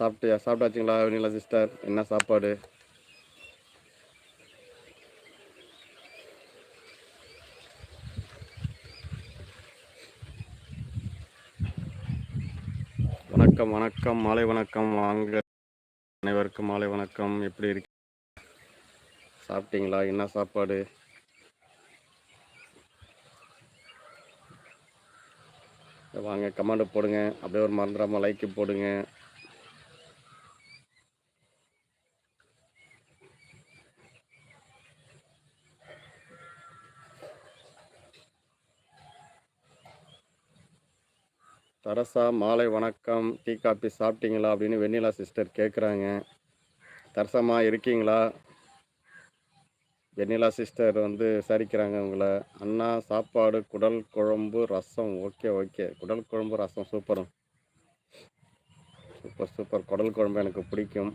சாப்பிட்டியா? சாப்பிட்டாச்சுங்களா வெண்ணிலா சிஸ்டர்? என்ன சாப்பாடு? வணக்கம் வணக்கம் மாலை வணக்கம். வாங்க. அனைவருக்கும் மாலை வணக்கம். எப்படி இருக்கு சாப்பிட்டீங்களா? என்ன சாப்பாடு? வாங்க கமெண்ட் போடுங்க. அப்படியே ஒரு மறந்துடாம லைக்கு போடுங்க. தரசா மாலை வணக்கம் டீ காபி சாப்பிட்டீங்களா அப்படின்னு வெண்ணிலா சிஸ்டர் கேட்குறாங்க தரசமா இருக்கீங்களா? வெண்ணிலா சிஸ்டர் வந்து விசாரிக்கிறாங்க உங்களை. அண்ணா சாப்பாடு குடல் குழம்பு ரசம். Okay okay. குடல் குழம்பு ரசம் சூப்பரும் சூப்பர் சூப்பர் குடல் குழம்பு எனக்கு பிடிக்கும்.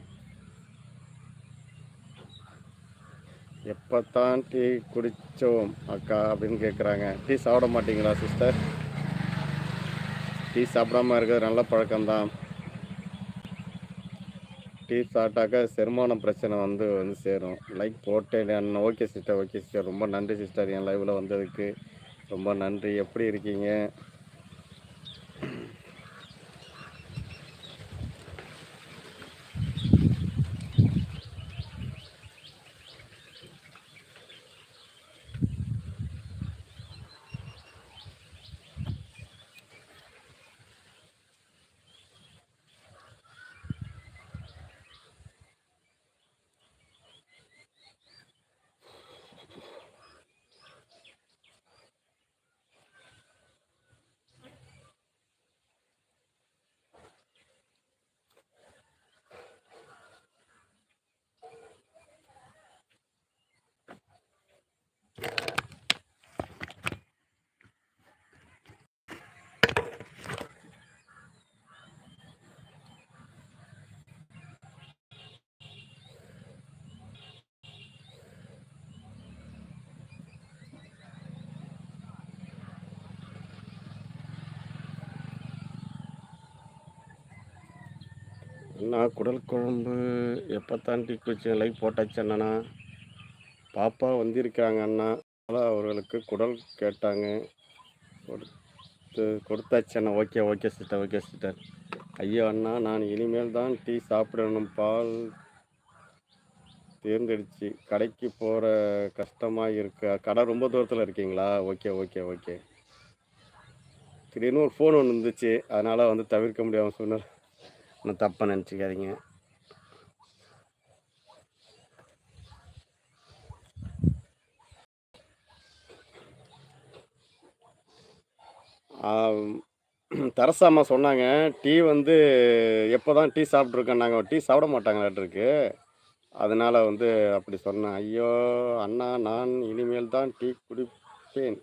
எப்போ தான் டீ குடித்தோம் அக்கா அப்படின்னு கேட்குறாங்க டீ சாப்பிட மாட்டீங்களா சிஸ்டர்? டீ சாப்பிடாம இருக்கிறது நல்ல பழக்கம்தான். டீ சாப்பிட்டாக்கா செரிமானம் பிரச்சனை வந்து வந்து சேரும். லைக் போட்டேன் ஓகே சிஸ்டர் ஓகே சிஸ்டர் ரொம்ப நன்றி சிஸ்டர் என் லைவில் வந்ததுக்கு ரொம்ப நன்றி. எப்படி இருக்கீங்க? அண்ணா குடல் குழம்பு? எப்போ தான் டீ குச்சி லைக் போட்டாச்சு அண்ணா பாப்பா வந்திருக்காங்க அண்ணா. அதனால் அவர்களுக்கு குடல் கேட்டாங்க. கொடுத்து கொடுத்தாச்சு அண்ணா. Okay okay sister okay sister ஐயோ அண்ணா நான் இனிமேல் தான் டீ சாப்பிடணும். பால் தேர்ந்தெடுச்சு கடைக்கு போகிற கஷ்டமாக இருக்கு. கடை ரொம்ப தூரத்தில் இருக்கீங்களா? ஓகே ஓகே ஓகே திடீர்னு ஒரு ஃபோன் ஒன்று இருந்துச்சு அதனால் வந்து தவிர்க்க முடியாமல் சொன்னார் ஒன்றும் தப்பாக நினச்சிக்காதீங்க. தரசாமா சொன்னாங்க டீ வந்து எப்போ தான் டீ சாப்பிட்ருக்கோம் நாங்கள் டீ சாப்பிட மாட்டாங்களாட்டிருக்கு அதனால் வந்து அப்படி சொன்னேன் ஐயோ அண்ணா நான் இனிமேல் தான் டீ குடிப்பேன்.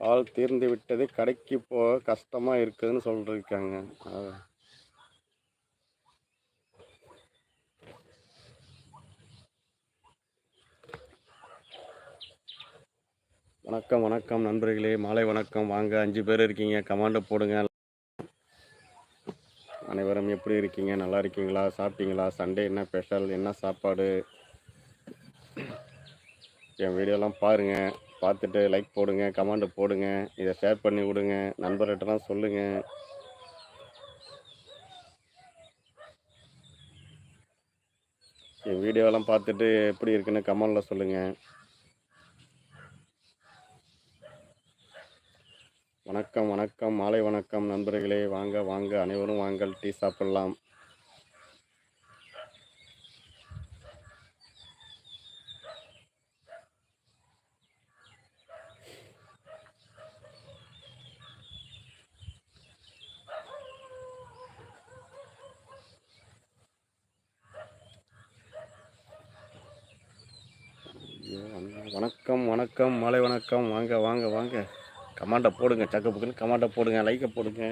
பால் தீர்ந்து விட்டது கடைக்கு போக கஷ்டமாக இருக்குதுன்னு சொல்லிருக்காங்க வணக்கம் வணக்கம் நண்பர்களே. மாலை வணக்கம். வாங்க அஞ்சு பேர் இருக்கீங்க. கமாண்டை போடுங்க. அனைவரும் எப்படி இருக்கீங்க? நல்லா இருக்கீங்களா? சாப்பிட்டீங்களா? சண்டே என்ன ஸ்பெஷல்? என்ன சாப்பாடு? என் வீடியோலாம் பாருங்கள் பார்த்துட்டு லைக் போடுங்க கமாண்டு போடுங்க. இதை ஷேர் பண்ணி விடுங்க. நண்பர்கிட்டலாம் சொல்லுங்கள் என் வீடியோலாம் பார்த்துட்டு எப்படி இருக்குன்னு கமெண்டில் சொல்லுங்கள் வணக்கம் வணக்கம் மாலை வணக்கம் நண்பர்களே. வாங்க வாங்க அனைவரும் வாங்கள் டீ சாப்பிடலாம். வணக்கம் வணக்கம் மாலை வணக்கம். வாங்க வாங்க வாங்க. கமாண்டை போடுங்க சக்கப்புக்குன்னு கமாண்டை போடுங்க லைக்கை போடுங்க.